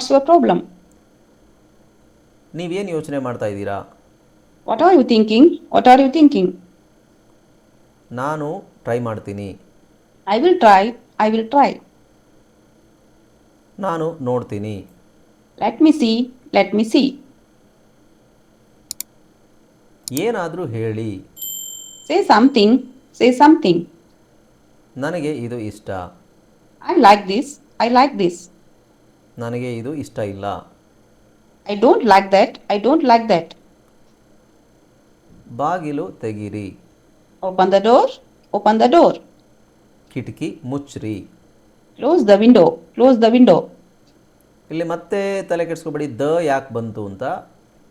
What's your problem ನೀವೇನ್ ಯೋಚನೆ ಮಾಡ್ತಾ ಇದ್ದೀರಾ? What are you thinking what are you thinking ನಾನು ಟ್ರೈ ಮಾಡ್ತೀನಿ. I will try I will try ನಾನು ನೋಡ್ತೀನಿ. Let me see let me see ಏನಾದರೂ ಹೇಳಿ. ಸೇ ಸಮಥಿಂಗ್ ಸೇ ಸಮಥಿಂಗ್ ನನಗೆ ಇದು ಇಷ್ಟ. I like this I like this ನನಗೆ ಇದು ಇಷ್ಟ ಇಲ್ಲ. I don't like that I don't like that ಬಾಗಿಲು ತೆಗಿರಿ. Open the door open the door ಕಿಟಕಿ ಮುಚ್ಚ್ರಿ. Close the window close the window ಇಲ್ಲಿ ಮತ್ತೆ ತಲೆ ಕೆಡಿಸ್ಕೊಬೇಡಿ. ದ ಯಾಕೆ ಬಂತು ಅಂತ.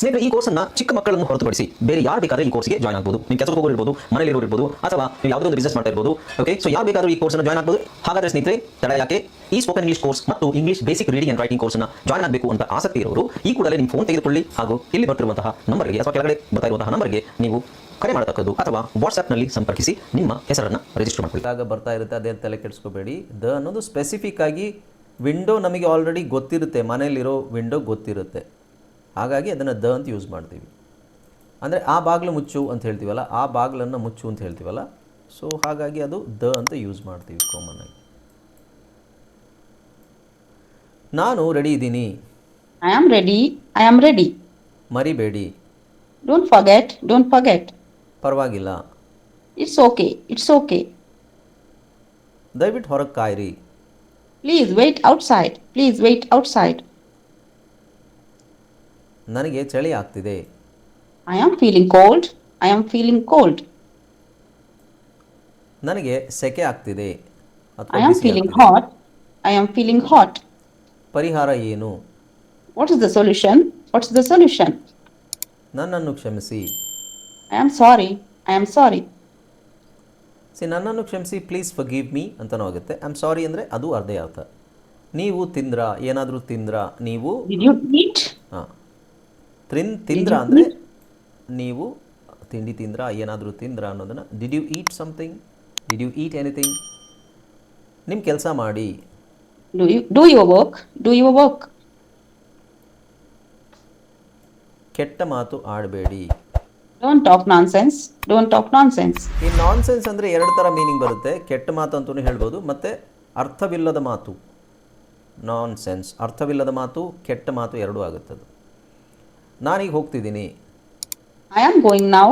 ಸ್ನೇಹಿತರೆ, ಈ ಕೋರ್ಸನ್ನ ಚಿಕ್ಕ ಮಕ್ಕಳನ್ನು ಹೊರತುಪಡಿಸಿ ಬೇರೆ ಯಾರು ಬೇಕಾದ್ರೆ ಈ ಕೋರ್ಸ್ಗೆ ಜಾಯ್ನ್ ಆಗ್ಬೋದು. ನೀವು ಕೆಲಸಕ್ಕೆ ಹೋಗೋರು ಇರ್ಬೋದು ಇರ್ಬೋದು, ಅಥವಾ ನೀವು ಯಾವುದೋ ಒಂದು ಬಿಸ್ನೆಸ್ ಮಾಡ್ತಾ ಇರ್ಬೋದು ಓಕೆ ಸೊ ಯಾರು ಬೇಕಾದ್ರೂ ಈ ಕೋರ್ಸ್ನ ಜಾಯ್ನ್ ಆಗ್ಬೋದು. ಹಾಗಾದ್ರೆ ಸ್ನೇಹಿತರೆ, ತಡ ಯಾಕೆ? ಈ ಸ್ಪೋಕನ್ ಇಂಗ್ಲಿಷ್ ಕೋರ್ಸ್ ಮತ್ತು English basic reading and writing ಕೋರ್ಸ್ನ ಜಾಯ್ನ್ ಆಗಬೇಕು ಅಂತ ಆಸಕ್ತಿ ಇರೋರು, ಈ ಕೂಡಲೇ ನಿಮ್ಮ ಫೋನ್ ತೆಗೆದುಕೊಳ್ಳಿ ಹಾಗೂ ಇಲ್ಲಿ ಬರ್ತಿರುವಂತಹ ನಂಬರ್ಗೆ ಅಥವಾ ಕೆಳಗಡೆ ಬರ್ತಾ ಇರುವಂತಹ ನಂಬರ್ಗೆ ನೀವು ಕರೆ ಮಾಡತಕ್ಕದ್ದು ಅಥವಾ ವಾಟ್ಸ್ಆ್ಯಪ್ನಲ್ಲಿ ಸಂಪರ್ಕಿಸಿ ನಿಮ್ಮ ಹೆಸರನ್ನು ರಿಜಿಸ್ಟರ್ ಮಾಡಿಕೊಳ್ಳಿ. ಆಗ ಬರ್ತಾ ಇರುತ್ತೆ ಅದೇ ತಲೆ ಕೆಡಿಸ್ಕೋಬೇಡಿ. ದ ಅನ್ನೋದು ಸ್ಪೆಸಿಫಿಕ್ ಆಗಿ ವಿಂಡೋ ನಮಗೆ ಆಲ್ರೆಡಿ ಗೊತ್ತಿರುತ್ತೆ, ಮನೆಯಲ್ಲಿರೋ ವಿಂಡೋ ಗೊತ್ತಿರುತ್ತೆ. ಹಾಗಾಗಿ ಅದನ್ನು ದ ಅಂತ ಯೂಸ್ ಮಾಡ್ತೀವಿ. ಅಂದರೆ ಆ ಬಾಗಿಲು ಮುಚ್ಚು ಅಂತ ಹೇಳ್ತೀವಲ್ಲ ಆ ಬಾಗಿಲನ್ನು ಮುಚ್ಚು ಅಂತ ಹೇಳ್ತೀವಲ್ಲ ಸೊ ಹಾಗಾಗಿ ಅದು ದ ಅಂತ ಯೂಸ್ ಮಾಡ್ತೀವಿ ಕಾಮನ್ ಆಗಿ. ನಾನು ರೆಡಿ ಇದ್ದೀನಿ. I am ready I am ready ಮರಿಬೇಡಿ. ಡೋಂಟ್ ಫಾರ್ಗೆಟ್ ಡೋಂಟ್ ಫಾರ್ಗೆಟ್ ಪರವಾಗಿಲ್ಲ. ಇಟ್ಸ್ ಓಕೆ ಇಟ್ಸ್ ಓಕೆ ದಯವಿಟ್ಟು ಹೊರಗೆ ಕಾಯಿರಿ. Please wait outside please wait outside. ನನಗೆ ಚಳಿ ಆಗ್ತಿದೆ. I am feeling cold I am feeling cold ನನಗೆ ಸೆಕೆ ಆಗ್ತಿದೆ. I am feeling hot I am feeling hot ಪರಿಹಾರ ಏನು? What's the solution what's the solution ನನ್ನನ್ನು ಕ್ಷಮಿಸಿ. I am sorry I am sorry C ನನ್ನನ್ನು ಕ್ಷಮಿಸಿ ಪ್ಲೀಸ್ ಫಾರ್ ಗಿವ್ ಮೀ ಅಂತನೂ ಆಗುತ್ತೆ ಐ ಆಮ್ ಸಾರಿ ಅಂದ್ರೆ ಅದು ಅರ್ಧ ಅರ್ಥ. ನೀವು ತಿಂದ್ರ? ಏನಾದರೂ ತಿಂದ್ರ? ನೀವು ಹಾಂ. ತಿನ್ ತಿಂದ್ರ ಅಂದರೆ ನೀವು ತಿಂಡಿ ತಿಂದ್ರ ಏನಾದರೂ ತಿಂದ್ರ ಅನ್ನೋದನ್ನ did you eat something did you eat anything ನಿಮ್ಮ ಕೆಲಸ ಮಾಡಿ. Do you do your work? Do your work. ಕೆಟ್ಟ ಮಾತು ಆಡಬೇಡಿ. Don't talk nonsense. Don't talk nonsense. ಈ ನಾನ್ಸೆನ್ಸ್ ಅಂದರೆ ಎರಡು ಥರ ಮೀನಿಂಗ್ ಬರುತ್ತೆ. ಕೆಟ್ಟ ಮಾತು ಅಂತಲೂ ಹೇಳ್ಬೋದು ಮತ್ತೆ ಅರ್ಥವಿಲ್ಲದ ಮಾತು. ನಾನ್ ಸೆನ್ಸ್ ಅರ್ಥವಿಲ್ಲದ ಮಾತು ಕೆಟ್ಟ ಮಾತು ಎರಡೂ ಆಗುತ್ತದು. ನಾನೀಗ ಹೋಗ್ತಿದ್ದೀನಿ. I am going now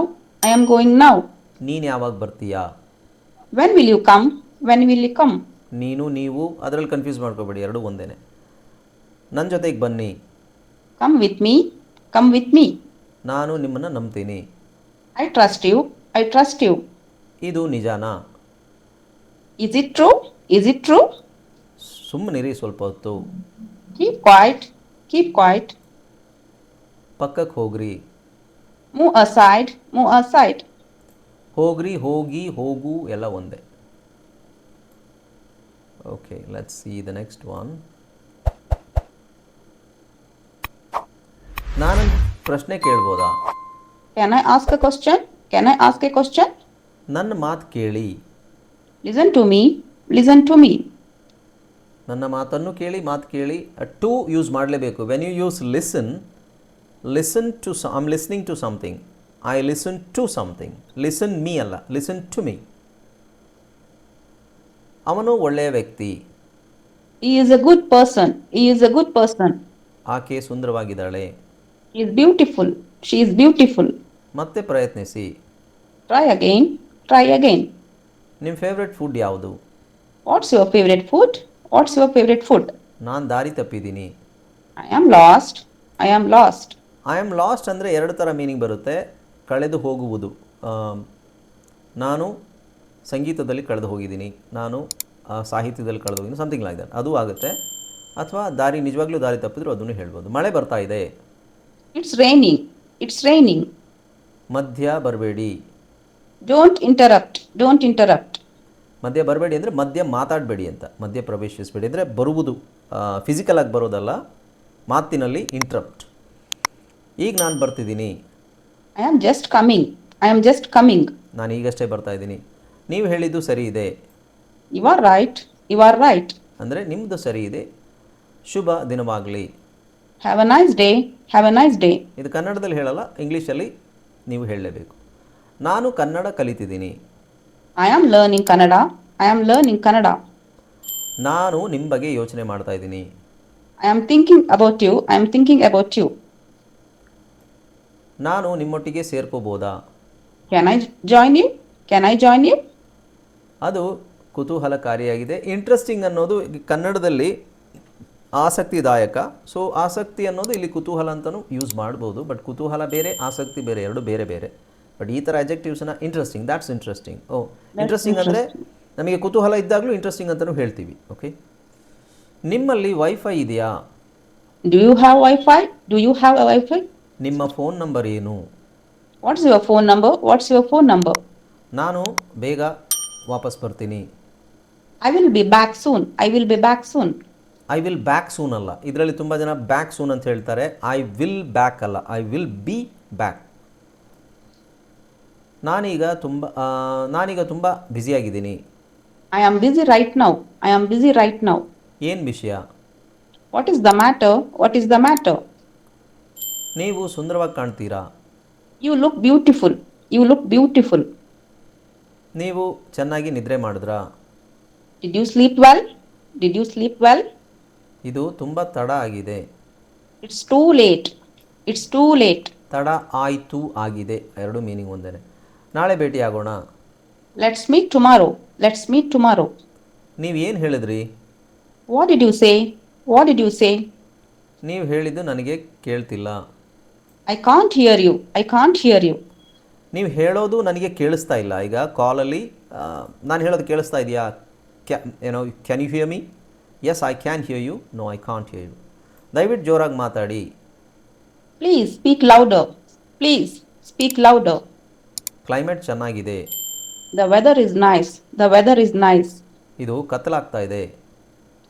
I am going now ನೀನು ಯಾವಾಗ ಬರ್ತೀಯಾ? When will you come when will you come ನೀನು ನೀವು ಅದರಲ್ಲಿ ಕನ್ಫ್ಯೂಸ್ ಮಾಡ್ಕೋಬೇಡಿ ಎರಡೂ ಒಂದೇನೆ. ನನ್ನ ಜೊತೆಗೆ ಬನ್ನಿ. Come with me come with me ನಾನು ನಿಮ್ಮನ್ನು ನಂಬ್ತೀನಿ. I trust you I trust you ಇದು ನಿಜಾನಾ? Is it true is it true ಸುಮ್ಮನಿರಿ ಸ್ವಲ್ಪ ಹೊತ್ತು. Keep quiet. Keep quiet. ಪಕ್ಕಕ್ಕೆ ಹೋಗ್ರಿ Move aside. Move aside. ಹೋಗ್ರಿ ಹೋಗಿ ಹೋಗು ಎಲ್ಲ ಒಂದೇ okay let's see the next one ನಾನು ಪ್ರಶ್ನೆ ಕೇಳ್ಬೋದಾ Can I ask a question? Can I ask a question? ನನ್ನ ಮಾತು ಕೇಳಿ Listen to me. Listen to me. ನನ್ನ ಮಾತನ್ನು ಕೇಳಿ ಮಾತು ಕೇಳಿ ಟು ಯೂಸ್ ಮಾಡಲೇಬೇಕು when you use listen listen to I am listening to something I listen to something listen me ಅಲ್ಲ ಲಿಸನ್ ಟು ಮೀ ಅವನು ಒಳ್ಳೆಯ ವ್ಯಕ್ತಿ He is a good person. He is a good person. ಆಕೆ ಸುಂದರವಾಗಿದ್ದಾಳೆ is beautiful. She is beautiful. ಮತ್ತೆ ಪ್ರಯತ್ನಿಸಿ Try again. Try again. ನಿಮ್ಮ favourite food ಯಾವುದು What's your favorite food? What's your favorite food? ನಾನು ದಾರಿ ತಪ್ಪಿದ್ದೀನಿ I am lost. I am lost. I am lost ಅಂದರೆ ಎರಡು ಥರ ಮೀನಿಂಗ್ ಬರುತ್ತೆ. ಕಳೆದು ಹೋಗುವುದು. ನಾನು ಸಂಗೀತದಲ್ಲಿ ಕಳೆದು ಹೋಗಿದ್ದೀನಿ. ನಾನು ಸಾಹಿತ್ಯದಲ್ಲಿ ಕಳೆದು ಹೋಗಿದ್ದೀನಿ. ಸಮಥಿಂಗ್ ಲೈಕ್ ದಟ್ ಅದು ಆಗುತ್ತೆ. ಅಥವಾ ದಾರಿ ನಿಜವಾಗ್ಲೂ ದಾರಿ ತಪ್ಪಿದ್ರು ಅದನ್ನು ಹೇಳ್ಬೋದು. ಮಳೆ ಬರ್ತಾ ಇದೆ. ಇಟ್ಸ್ ರೈನಿಂಗ್ ಇಟ್ಸ್ ರೈನಿಂಗ್ ಮಧ್ಯ ಬರಬೇಡಿ. ಡೋಂಟ್ ಇಂಟರಪ್ಟ್ ಡೋಂಟ್ ಇಂಟರಪ್ಟ್ ಮಧ್ಯ ಬರಬೇಡಿ ಅಂದರೆ ಮಧ್ಯ ಮಾತಾಡಬೇಡಿ ಅಂತ. ಮಧ್ಯ ಪ್ರವೇಶಿಸಬೇಡಿ ಅಂದರೆ ಬರುವುದು. ಫಿಸಿಕಲ್ ಆಗಿ ಬರೋದಲ್ಲ. ಮಾತಿನಲ್ಲಿ ಇಂಟ್ರಪ್ಟ್ ಈಗ ನಾನು ಬರ್ತಿದ್ದೀನಿ. I am just coming I am just coming ನಾನು ಈಗಷ್ಟೇ ಬರ್ತಾ ಇದ್ದೀನಿ. ನೀವು ಹೇಳಿದ್ದು ಸರಿ ಇದೆ. You are right you are right ಅಂದರೆ ನಿಮ್ಮದು ಸರಿ ಇದೆ. ಶುಭ ದಿನವಾಗಲಿ. Have a nice day have a nice day ಇದು ಕನ್ನಡದಲ್ಲಿ ಹೇಳಲ್ಲ ಇಂಗ್ಲೀಷಲ್ಲಿ ನೀವು ಹೇಳಲೇಬೇಕು. ನಾನು Kannada ಕಲಿತಿದ್ದೀನಿ. I am learning Kannada I am learning Kannada ನಾನು ನಿಮ್ಮ ಬಗ್ಗೆ ಯೋಚನೆ ಮಾಡ್ತಾ ಇದ್ದೀನಿ. I am thinking about you I am thinking about you ನಾನು ನಿಮ್ಮೊಟ್ಟಿಗೆ ಸೇರ್ಕೋಬೋದಾ? Can I join you can I join you ಅದು ಕುತೂಹಲಕಾರಿಯಾಗಿದೆ. ಇಂಟ್ರೆಸ್ಟಿಂಗ್ ಅನ್ನೋದು ಕನ್ನಡದಲ್ಲಿ ಆಸಕ್ತಿದಾಯಕ. ಸೊ ಆಸಕ್ತಿ ಅನ್ನೋದು ಇಲ್ಲಿ ಕುತೂಹಲ ಅಂತಲೂ ಯೂಸ್ ಮಾಡ್ಬೋದು. ಬಟ್ ಕುತೂಹಲ ಬೇರೆ ಆಸಕ್ತಿ ಬೇರೆ ಎರಡು ಬೇರೆ ಬೇರೆ. ಬಟ್ ಈ ಥರ ಅಜೆಕ್ಟಿವ್ಸ್ನ interesting that's interesting oh interesting ಅಂದರೆ ನಮಗೆ ಕುತೂಹಲ ಇದ್ದಾಗಲೂ ಇಂಟ್ರೆಸ್ಟಿಂಗ್ ಅಂತಲೂ ಹೇಳ್ತೀವಿ. ಓಕೆ ನಿಮ್ಮಲ್ಲಿ ವೈಫೈ ಇದೆಯಾ? Do you have wifi do you have a wifi? ನಿಮ್ಮ ಫೋನ್ ನಂಬರ್ ಏನು? What's your phone number what's your phone number ನಾನು ಬೇಗ ವಾಪಸ್ ಬರ್ತೀನಿ. I will be back soon I will be back soon I will back soon ಅಲ್ಲ. ಇದರಲ್ಲಿ ತುಂಬಾ ಜನ ಬ್ಯಾಕ್ ಸೂನ್ ಅಂತ ಹೇಳ್ತಾರೆ. ಐ ವಿಲ್ ಬ್ಯಾಕ್ ಅಲ್ಲ. ಐ ವಿಲ್ ಬಿ ಬ್ಯಾಕ್ ನಾನೀಗ ತುಂಬ ನಾನೀಗ ತುಂಬ ಬ್ಯುಸಿ ಆಗಿದ್ದೀನಿ. I am busy right now I am busy right now ಏನು ವಿಷಯ? What is the matter what is the matter ನೀವು ಸುಂದರವಾಗಿ ಕಾಣ್ತೀರಾ? You look beautiful you look beautiful ನೀವು ಚೆನ್ನಾಗಿ ನಿದ್ರೆ ಮಾಡಿದ್ರಾ? Did you sleep well did you sleep well ಇದು ತುಂಬ ತಡ ಆಗಿದೆ. It's too late it's too late ತಡ ಆಯಿತು ಆಗಿದೆ. ಎರಡು ಮೀನಿಂಗ್ ಒಂದೇ ನಾಳೆ ಭೇಟಿಯಾಗೋಣ. Let's meet tomorrow let's meet tomorrow ನೀವು ಏನು ಹೇಳಿದ್ರಿ? What did you say what did you say ನೀವು ಹೇಳಿದ್ದು ನನಗೆ ಕೇಳ್ತಿಲ್ಲ. I can't hear you I can't hear you ನೀವು ಹೇಳೋದು ನನಗೆ ಕೇಳಿಸ್ತಾ ಇಲ್ಲ. ಈಗ ಕಾಲಲ್ಲಿ ನಾನು ಹೇಳೋದು ಕೇಳಿಸ್ತಾ ಇದೆಯಾ? ಕ್ಯಾ ಏನೋ can you hear me yes I can hear you no I can't hear you ದಯವಿಟ್ಟು ಜೋರಾಗಿ ಮಾತಾಡಿ. Please speak louder. Please speak louder. Climate ಚೆನ್ನಾಗಿದೆ. The weather is nice the weather is nice ಇದು ಕತ್ತಲಾಗ್ತಾ ಇದೆ.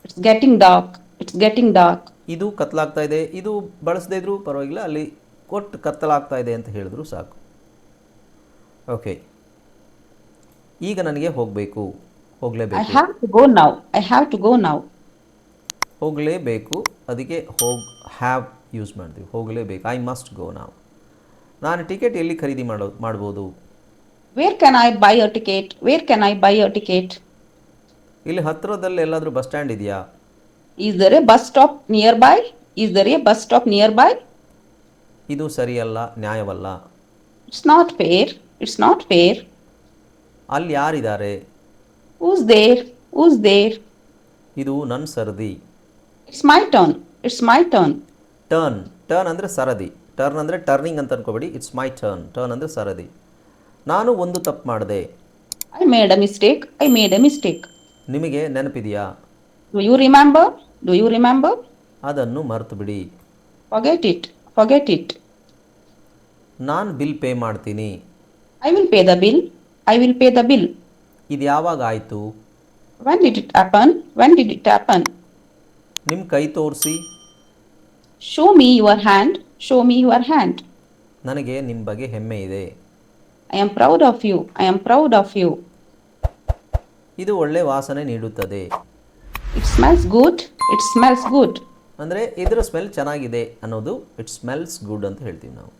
It's getting dark it's getting dark ಇದು ಕತ್ತಲಾಗ್ತಾ ಇದೆ. ಇದು ಬಳಸದೇ ಇದ್ರೂ ಪರವಾಗಿಲ್ಲ. ಅಲ್ಲಿ ಕೊಟ್ಟು ಕತ್ತಲಾಗ್ತಾ ಇದೆ ಅಂತ ಹೇಳಿದ್ರು ಸಾಕು. ಓಕೆ ಈಗ ನನಗೆ ಹೋಗಬೇಕು. ಹೋಗಲೇಬೇಕು. I have to go now. I have to go now. ಹೋಗಲೇಬೇಕು. ಅದಕ್ಕೆ ಹೋಗ್ ಹ್ಯಾವ್ ಯೂಸ್ ಮಾಡ್ತೀವಿ. ಹೋಗಲೇಬೇಕು. ಐ ಮಸ್ಟ್ ಗೋ ನಾವು ನಾನು ಟಿಕೆಟ್ ಎಲ್ಲಿ ಖರೀದಿ ಮಾಡೋ ಮಾಡ್ಬೋದು? Where can I buy a ticket where can I buy a ticket ಇಲ್ಲಿ ಹತ್ತಿರದಲ್ಲಿ ಎಲ್ಲಾದರೂ ಬಸ್ ಸ್ಟ್ಯಾಂಡ್ ಇದೆಯಾ? Is there a bus stop nearby is there a bus stop nearby nearby? ಇದು ಸರಿಯಲ್ಲ ನ್ಯಾಯವಲ್ಲ? It's not fair it's not fair ಅಲ್ಲಿ ಯಾರಿದ್ದಾರೆ? Who's there who's there ಇದು ನನ್ನ ಸರದಿ. It's my turn it's my turn turn turn ಅಂದರೆ ಸರದಿ. Turn ಅಂದರೆ ಟರ್ನಿಂಗ್ ಅಂತ ಅನ್ಕೋಬೇಡಿ ಇಟ್ಸ್ ಮೈ ಟರ್ನ್ ಟರ್ನ್ ಅಂದರೆ ಸರದಿ. ನಾನು ಒಂದು ತಪ್ಪು ಮಾಡಿದೆ. I made a mistake I made a mistake ನಿಮಗೆ ನೆನಪಿದೆಯಾ? Do you remember do you remember ಅದನ್ನು ಮರೆತು ಬಿಡಿ ಇಟ್ ಫಗೆಟ್ ಇಟ್ ನಾನು ಬಿಲ್ ಪೇ ಮಾಡ್ತೀನಿ I will pay the bill I will pay the bill ಇದು ಯಾವಾಗ ಆಯಿತು When did it happen? When did it happen? ನಿಮ್ಮ ಕೈ ತೋರಿಸಿ Show me your hand. Show me your hand. ನನಗೆ ನಿಮ್ಮ ಬಗ್ಗೆ ಹೆಮ್ಮೆ ಇದೆ I am proud of you. I am proud of you. ಇದು ಒಳ್ಳೆ ವಾಸನೆ ನೀಡುತ್ತದೆ It smells good. It smells good. ಅಂದರೆ ಇದರ ಸ್ಮೆಲ್ ಚೆನ್ನಾಗಿದೆ ಅನ್ನೋದು ಇಟ್ ಸ್ಮೆಲ್ಸ್ ಗುಡ್ ಅಂತ ಹೇಳ್ತೀವಿ ನಾವು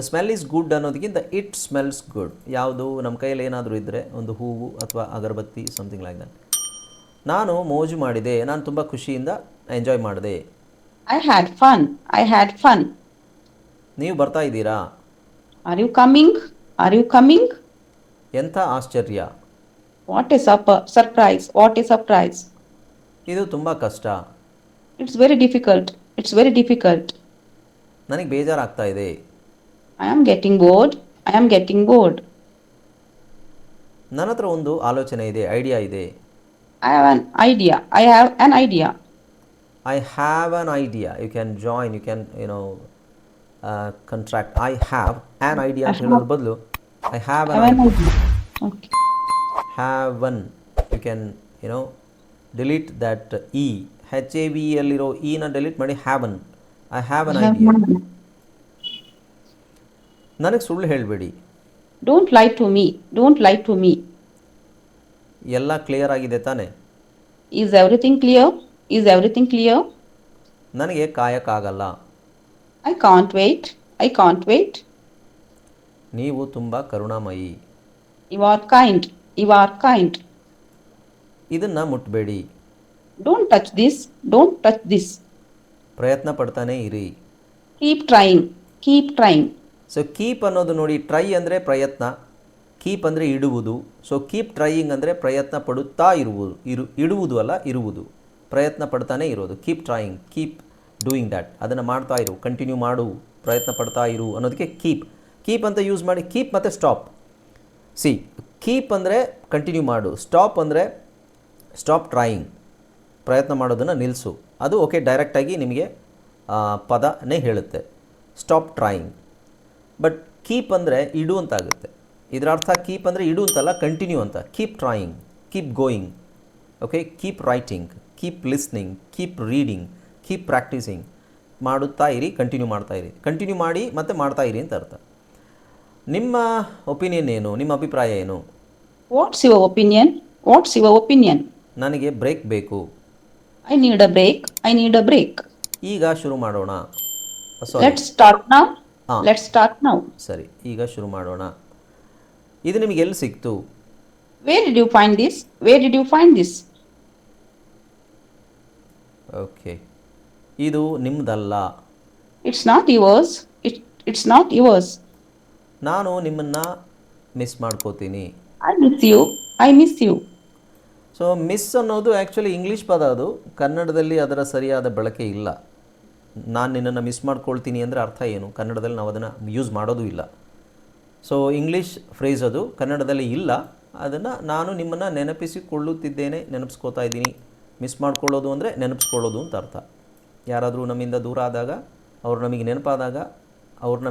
ದ ಸ್ಮೆಲ್ ಈಸ್ ಗುಡ್ ಅನ್ನೋದಕ್ಕಿಂತ ಇಟ್ ಸ್ಮೆಲ್ಸ್ ಗುಡ್ ಯಾವುದು? ನಮ್ಮ ಕೈಯಲ್ಲಿ ಏನಾದರೂ ಇದ್ದರೆ ಒಂದು ಹೂವು ಅಥವಾ ಅಗರಬತ್ತಿ ಸಮಥಿಂಗ್ ಲೈಕ್ ದಟ್ ನಾನು ಮೋಜು ಮಾಡಿದೆ. ನಾನು ತುಂಬ ಖುಷಿಯಿಂದ ಎಂಜಾಯ್ ಮಾಡಿದೆ. I had fun I had fun ನೀವು ಬರ್ತಾ ಇದ್ದೀರಾ? Are you coming are you coming ಎಂಥ ಆಶ್ಚರ್ಯ. What is up surprise what is surprise ಇದು ತುಂಬ ಕಷ್ಟ. It's very difficult it's very difficult ನನಗೆ ಬೇಜಾರಾಗ್ತಾ ಇದೆ. I am getting bored I am getting bored ನನ್ನ ಹತ್ರ ಒಂದು ಆಲೋಚನೆ ಇದೆ ಐಡಿಯಾ ಇದೆ. I have an idea I have an idea I have an idea you can join you can you know contract I have an idea ಅಂತ ಹೇಳೋದ್ರ ಬದಲು I have an. Have one you can you know delete that E H A V ಎಲ್ಲಿರೋ ಇನ delete ಮಾಡಿ have an I have an idea. ನನಗೆ ಸುಳ್ಳು ಹೇಳಬೇಡಿ. Don't like to me don't like to me ಎಲ್ಲ clear ಆಗಿದೆ ತಾನೆ? Is everything clear is everything clear ನನಗೆ ಕಾಯಕ ಆಗಲ್ಲ. I can't wait I can't wait ನೀವು ತುಂಬಾ ಕರುಣಾಮಯಿ. You are kind you are kind ಇದನ್ನ ಮುಟ್ಟಬೇಡಿ don't touch this don't touch this ಪ್ರಯತ್ನ ಪಡ್ತಾನೆ ಇರಿ. Keep trying keep trying so keep ಅನ್ನೋದು ನೋಡಿ ಟ್ರೈ ಅಂದರೆ ಪ್ರಯತ್ನ ಕೀಪ್ ಅಂದರೆ ಇಡುವುದು. ಸೊ ಕೀಪ್ ಟ್ರೈಯಿಂಗ್ ಅಂದರೆ ಪ್ರಯತ್ನ ಪಡುತ್ತಾ ಇರುವುದು, ಇರು, ಇಡುವುದು ಅಲ್ಲ, ಇರುವುದು. ಪ್ರಯತ್ನ ಪಡ್ತಾನೆ ಇರೋದು. Keep trying keep doing that ಅದನ್ನು ಮಾಡ್ತಾ ಇರು ಕಂಟಿನ್ಯೂ ಮಾಡು, ಪ್ರಯತ್ನ ಪಡ್ತಾ ಇರು ಅನ್ನೋದಕ್ಕೆ ಕೀಪ್ ಕೀಪ್ ಅಂತ ಯೂಸ್ ಮಾಡಿ ಕೀಪ್ ಮತ್ತು ಸ್ಟಾಪ್ ಸಿ ಕೀಪ್ ಅಂದರೆ ಕಂಟಿನ್ಯೂ ಮಾಡು ಸ್ಟಾಪ್ ಅಂದರೆ ಸ್ಟಾಪ್ ಟ್ರಾಯಿಂಗ್ ಪ್ರಯತ್ನ ಮಾಡೋದನ್ನು ನಿಲ್ಲಿಸು ಅದು ಓಕೆ ಡೈರೆಕ್ಟಾಗಿ ನಿಮಗೆ ಪದನೇ ಹೇಳುತ್ತೆ. ಸ್ಟಾಪ್ ಟ್ರೈಯಿಂಗ್ ಬಟ್ ಕೀಪ್ ಅಂದರೆ ಇಡು ಅಂತ ಆಗುತ್ತೆ ಇದರ ಅರ್ಥ ಕೀಪ್ ಅಂದರೆ ಇಡು ಅಂತಲ್ಲ ಕಂಟಿನ್ಯೂ ಅಂತ. Keep trying keep going okay keep writing keep listening keep reading keep practising ಮಾಡುತ್ತಾ ಇರಿ ಕಂಟಿನ್ಯೂ ಮಾಡ್ತಾ ಇರಿ. ಕಂಟಿನ್ಯೂ ಮಾಡಿ ಮತ್ತೆ ಮಾಡ್ತಾ ಇರಿ ಅಂತ ಅರ್ಥ. ನಿಮ್ಮ ಒಪಿನಿಯನ್ ಏನು? ನಿಮ್ಮ ಅಭಿಪ್ರಾಯ ಏನು? What's your opinion what's your opinion ನನಗೆ ಬ್ರೇಕ್ ಬೇಕು. I need a break I need a break ಈಗ ಶುರು ಮಾಡೋಣ. Let's start start let's start now ಸರಿ ಈಗ ಶುರು ಮಾಡೋಣ. ಇದು ನಿಮಗೆ ಎಲ್ಲಿ ಸಿಕ್ತು? Where did you find this where did you find this okay ಇದು ನಿಮ್ಮದಲ್ಲ it's not yours it it's not yours ನಾನು ನಿಮ್ಮನ್ನ ಮಿಸ್ ಮಾಡ್ಕೋತೀನಿ. I miss you I miss you so miss ಅನ್ನೋದು ಆ್ಯಕ್ಚುಲಿ ಇಂಗ್ಲೀಷ್ ಪದ ಅದು. ಕನ್ನಡದಲ್ಲಿ ಅದರ ಸರಿಯಾದ ಬಳಕೆ ಇಲ್ಲ. ನಾನು ನಿನ್ನನ್ನು ಮಿಸ್ ಮಾಡ್ಕೊಳ್ತೀನಿ ಅಂದರೆ ಅರ್ಥ ಏನು? ಕನ್ನಡದಲ್ಲಿ ನಾವು ಅದನ್ನು ಯೂಸ್ ಮಾಡೋದು ಇಲ್ಲ. ಸೊ ಇಂಗ್ಲೀಷ್ ಫ್ರೇಸ್ ಅದು, ಕನ್ನಡದಲ್ಲಿ ಇಲ್ಲ. ಅದನ್ನು ನಾನು ನಿಮ್ಮನ್ನು ನೆನಪಿಸಿಕೊಳ್ಳುತ್ತಿದ್ದೇನೆ, ನೆನಪಿಸ್ಕೋತಾ ಇದ್ದೀನಿ. ಮಿಸ್ ಮಾಡ್ಕೊಳ್ಳೋದು ಅಂದರೆ ನೆನಪಿಸ್ಕೊಳ್ಳೋದು ಅಂತ ಅರ್ಥ. ಯಾರಾದರೂ ನಮ್ಮಿಂದ ದೂರ ಆದಾಗ, ಅವ್ರು ನಮಗೆ ನೆನಪಾದಾಗ ಅವ್ರನ್ನ